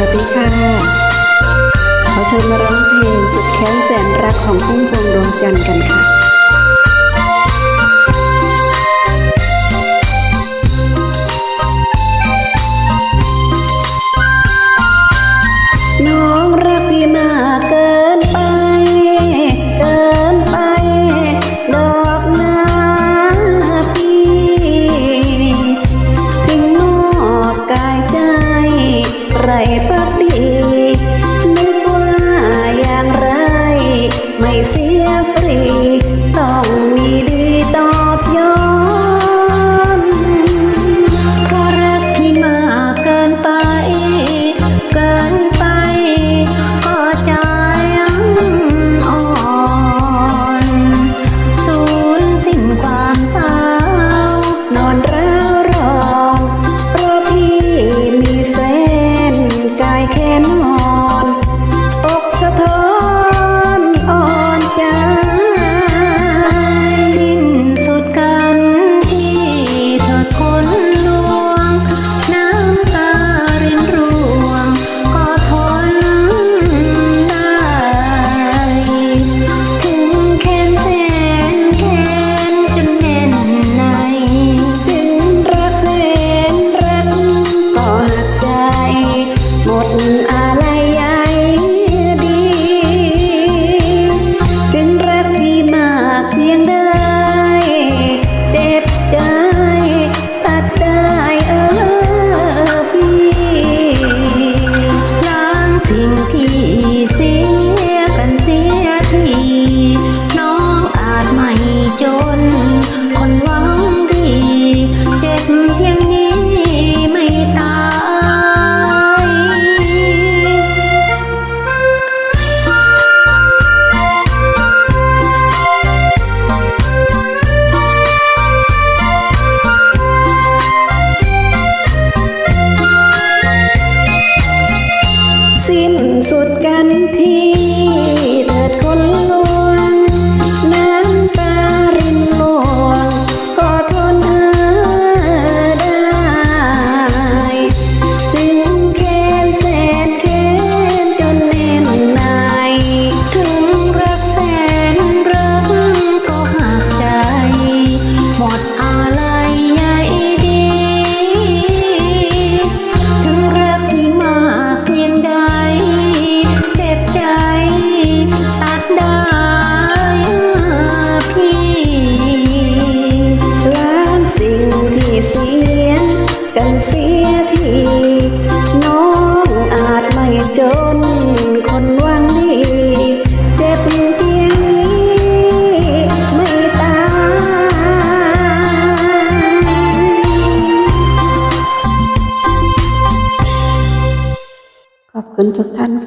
วัสดีค่ะ ขอเชิญมาร้องเพลงสุดแค้นแสนรักของพุ่งพวงดวงจันทร์กันค่ะ รปักดี นึกว่าอย่างไร ไม่เสียฟรี ต้องมีดี สิ้นสุดกันที kính chức thanh